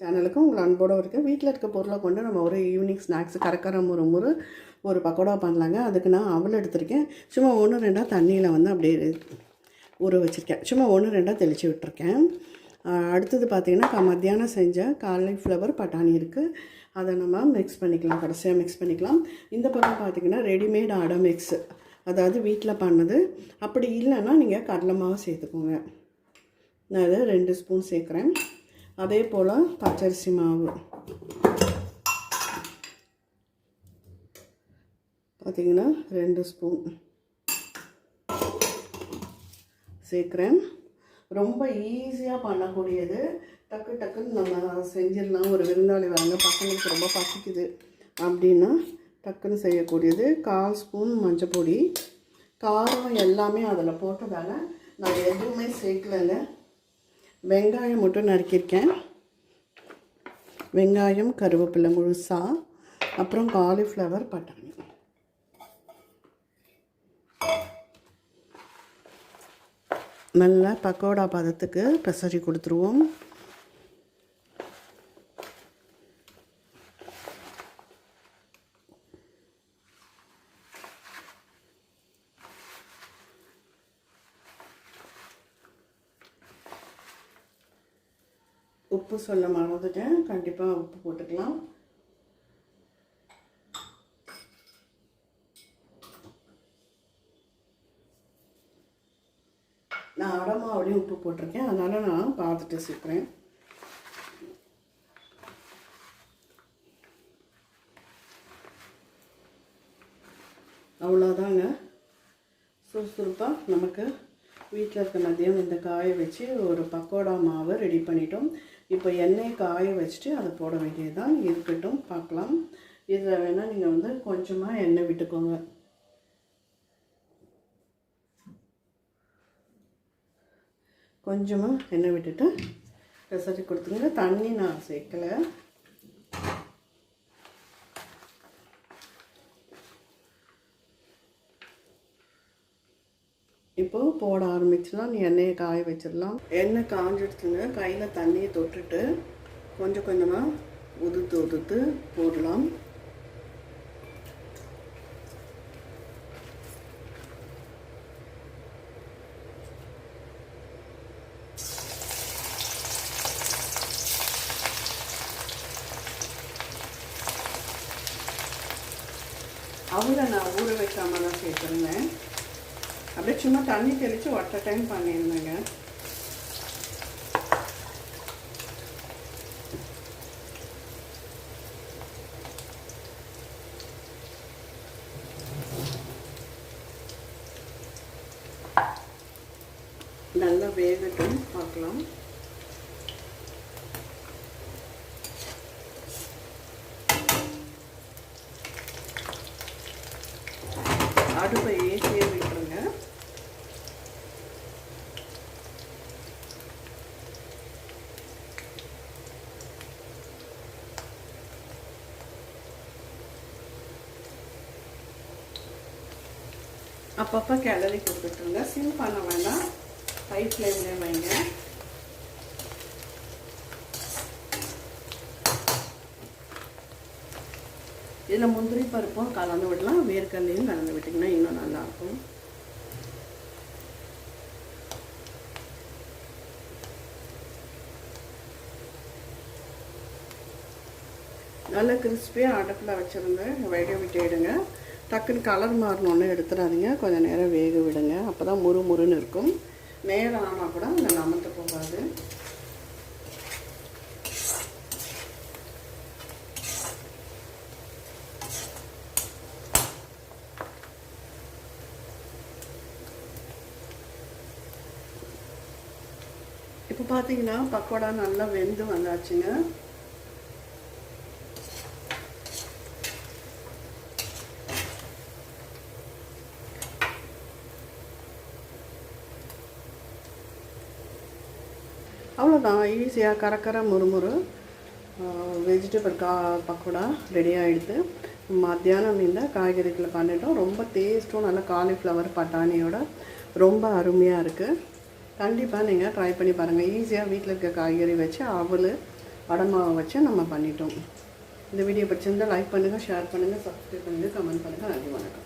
சேனலுக்கும் உங்களை அன்போடு இருக்குது வீட்டில் இருக்க பொருளை கொண்டு நம்ம ஒரு ஈவினிங் ஸ்நாக்ஸ் கரக்கர முறு முறு ஒரு பக்கோடா பண்ணலாங்க. அதுக்கு நான் அவல் எடுத்திருக்கேன். சும்மா ஒன்று ரெண்டாக தண்ணியில் வந்து அப்படியே ஊற வச்சுருக்கேன். சும்மா ஒன்று ரெண்டாக தெளித்து விட்டுருக்கேன். அடுத்தது பார்த்திங்கன்னா மத்தியானம் செஞ்ச காலிஃப்ளவர் பட்டாணி இருக்குது அதை நம்ம மிக்ஸ் பண்ணிக்கலாம். கடைசியாக மிக்ஸ் பண்ணிக்கலாம். இந்த பக்கம் பார்த்திங்கன்னா ரெடிமேட் அடை மிக்ஸ் அதாவது வீட்டில் பண்ணது. அப்படி இல்லைன்னா நீங்கள் கடலை மாவு சேர்த்துக்கோங்க. நான் இதை ரெண்டு ஸ்பூன் சேர்க்குறேன். அதே போல் பச்சரிசி மாவு. பார்த்திங்கன்னா ரெண்டு ஸ்பூன். சேர்க்குறேன். ரொம்ப ஈஸியாக பண்ணக்கூடியது. டக்கு டக்குன்னு நம்ம செஞ்சிடலாம். ஒரு விருந்தாளி வராங்க பசங்களுக்கு ரொம்ப பசிக்குது அப்படின்னா டக்குன்னு செய்யக்கூடியது. கால் ஸ்பூன் மஞ்சள் பொடி காரம் எல்லாமே அதில் போட்டதால் நான் எதுவுமே சேர்க்கலைங்க. வெங்காயம் மட்டும் நறுக்கியிருக்கேன். வெங்காயம் கருவேப்பிலை முழுசா அப்புறம் காலிஃப்ளவர் பட்டாணி. நல்லா பக்கோடா பதத்துக்கு பெசரி கொடுத்துருவோம். உப்பு சொல்ல மறந்துட்டேன். கண்டிப்பாக உப்பு போட்டுக்கலாம். நான் அடமாவிலையும் உப்பு போட்டிருக்கேன். அதனால் நான் பார்த்துட்டு சேர்க்குறேன். அவ்வளோதாங்க சுறுசுறுப்பாக நமக்கு வீட்டில் இருக்க மதியம் இந்த காய வச்சு ஒரு பக்கோடா மாவு ரெடி பண்ணிட்டோம். இப்போ எண்ணெய் காய வச்சுட்டு அதை போட வேண்டியதுதான். இருக்கட்டும் பார்க்கலாம். இதில் வேணால் நீங்கள் வந்து கொஞ்சமாக எண்ணெய் விட்டுக்கோங்க. கொஞ்சமாக எண்ணெய் விட்டுட்டு பெசரி கொடுத்துருங்க. தண்ணி நான் சேர்க்கலை. இப்போது போட ஆரம்பிச்சுன்னா நீ எண்ணெயை காய வச்சிடலாம். எண்ணெய் காஞ்சிடுச்சுங்க. கையில் தண்ணியை தொட்டுட்டு கொஞ்சம் கொஞ்சமாக உதுத்து உதுத்து போடலாம். அவங்கள நான் ஊற வைக்காம தான் சேர்த்துருந்தேன். அப்படியே சும்மா தண்ணி தெளித்து ஒட்ட டைம் பண்ணியிருந்தேங்க. நல்லா வேகட்டும் பார்க்கலாம். அப்பப்போ கிளறி கொடுத்துட்ருங்க சிம் பண்ண வேண்டாம். ஹை ஃப்ளேம்லேயே வைங்க. இதில் முந்திரி பருப்பும் கலந்து விடலாம். வேர்க்கல்லையும் கலந்து விட்டிங்கன்னா இன்னும் நல்லாயிருக்கும் நல்ல கிறிஸ்பியாக அடுப்பில் வச்சுருந்தேன் வேக விட்டு எடுங்க டக்குன்னு கலர் மாறினோன்னு எடுத்துடாதீங்க. கொஞ்சம் நேரம் வேக விடுங்க. அப்போ தான் முறு முறுன்னு இருக்கும். நேரம் ஆனால் கூட அந்த நமத்து போகாது. இப்போ பார்த்தீங்கன்னா பக்கோடா நல்லா வெந்து வந்தாச்சுங்க. அவ்வளோதான் ஈஸியாக கரக்கர முறுமுறு. வெஜிடபிள் கா பக்கோடா ரெடி ஆகிடுது மத்தியானம் இந்த காய்கறிகளை பண்ணிட்டோம். ரொம்ப டேஸ்ட்டும் நல்லா காலிஃப்ளவர் பட்டாணியோட ரொம்ப அருமையாக இருக்குது கண்டிப்பாக நீங்கள் ட்ரை பண்ணி பாருங்கள் ஈஸியாக வீட்டில் இருக்க காய்கறி வச்சு அவல் வடமாவை வச்சு நம்ம பண்ணிட்டோம். இந்த வீடியோ பிடிச்சிருந்தால் லைக் பண்ணுங்கள் ஷேர் பண்ணுங்கள் சப்ஸ்கிரைப் பண்ணுங்கள் கமெண்ட் பண்ணுங்கள் நன்றி வணக்கம்.